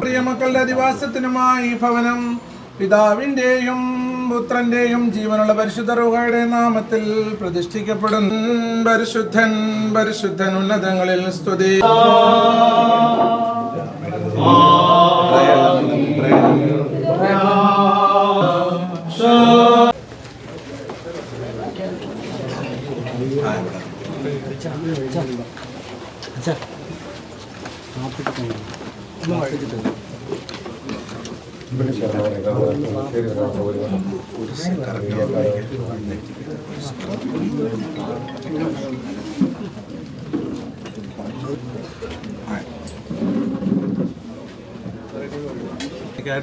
പ്രിയമക്കളുടെ അധിവാസത്തിനുമായി ഭവനം പിതാവിന്റെയും പുത്രന്റെയും ജീവനുള്ള പരിശുദ്ധ റുഹയുടെ നാമത്തിൽ പ്രതിഷ്ഠിക്കപ്പെടും. പരിശുദ്ധൻ പരിശുദ്ധൻ ഉന്നതങ്ങളിൽ സ്തുതി.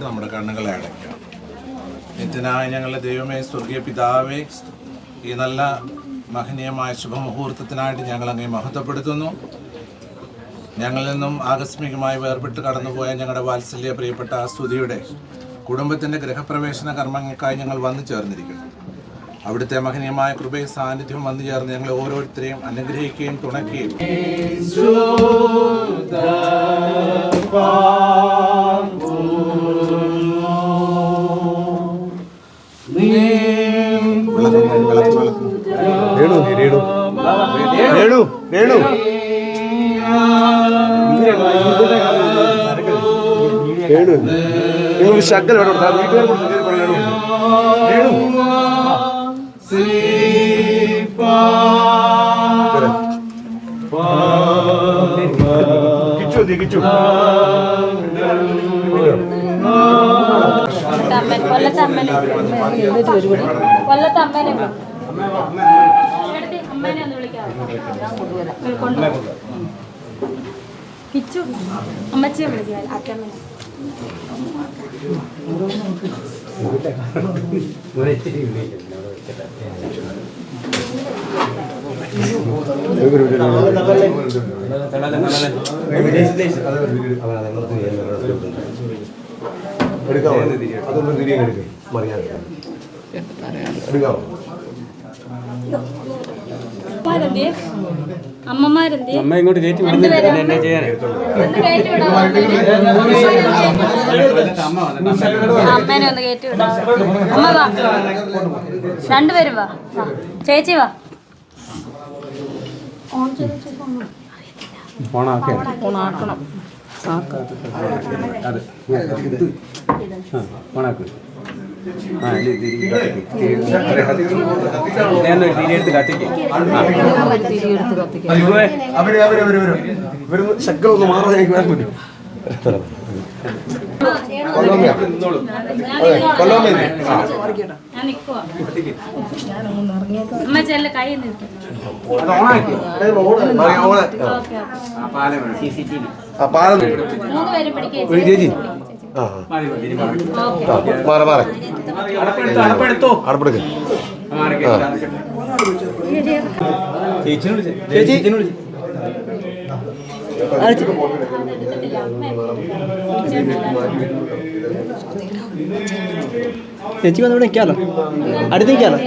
നമ്മുടെ കണ്ണുകളെ അടയ്ക്കാം. നിത്യനായ ഞങ്ങളുടെ ദൈവമേ സ്വർഗീയ പിതാവേ ഈ നല്ല മഹനീയമായ ശുഭമുഹൂർത്തത്തിനായിട്ട് ഞങ്ങൾ അങ്ങേ മഹത്വപ്പെടുത്തുന്നു. ഞങ്ങളിൽ നിന്നും ആകസ്മികമായി വേർപെട്ട് കടന്നുപോയ ഞങ്ങളുടെ വാത്സല്യ പ്രിയപ്പെട്ട സ്തുതിയുടെ കുടുംബത്തിന്റെ ഗൃഹപ്രവേശന കർമ്മങ്ങൾക്കായി ഞങ്ങൾ വന്നു ചേർന്നിരിക്കുന്നു. അവിടുത്തെ മഹനീയമായ കൃപയും സാന്നിധ്യം വന്നു ചേർന്ന് ഞങ്ങളെ ഓരോരുത്തരെയും അനുഗ്രഹിക്കുകയും തുണയ്ക്കുകയും. രേണു രേണു. രേണു രേണു. രേണു. നിങ്ങൾ ശക്കൽ വേണം വീട്ടുകാർ രേണു. രേണു. കിച്ചു നീ കിച്ചു. കൊല്ലത്തമ്മനെ. കൊല്ലത്തമ്മനെ. അതൊന്ന് തിരികെ എടുക്കും മറിയാതെ എടുക്കാമോ അമ്മമാരെന്തേ അമ്മ ഇങ്ങോട്ട് കയറ്റി എന്നെ ചെയ്യാൻ അമ്മേനെ ഒന്ന് കയറ്റി വിടാം അമ്മ വാ രണ്ടുപേരും വാ. ചേച്ചി വാ ഓണാക്കണം അത് ഓണാക്ക് തിരിയെടുത്ത് കത്തിക്ക് ശക്കൽ ഒന്ന് മാറാൻ എനിക്ക് വേണം പറ്റും. കൊല്ലമ്മയാ കൊല്ലമ്മ ഞാൻ നിക്കുവാ അമ്മ ചെല്ല കൈ നിർത്തി അത് ഓണാക്കി. ഓക്കെ ആ പാലം വേണം. സി സി ആ പാലം മൂന്ന് പേരും പിടിക്കുക ഒരു ചേച്ചി. മാറി. മാറ അടപ്പെടുക്ക്. ചേച്ചി വന്നിവിടെ നിൽക്കാലോ നിൽക്കാമല്ലോ അടുത്ത് നിൽക്കാമല്ലോ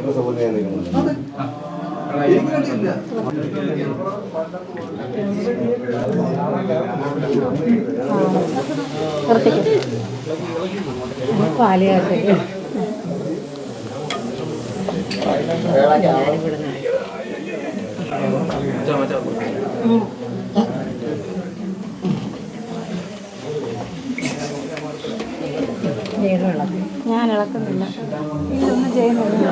എത്ര സൗകര്യം ഞാൻ നിൽക്കുന്നത് പാലിയാട്ടെ ഞാൻ ഇളക്കുന്നില്ല. ഇതൊന്നും ചെയ്യുന്നില്ല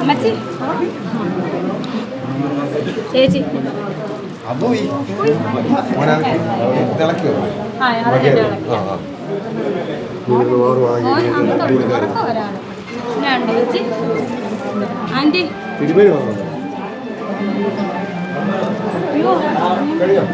അമ്മച്ചി ചേച്ചി അബുയി തിളക്കിയോ ആ വെച്ച് ആന്റി. അയ്യോ.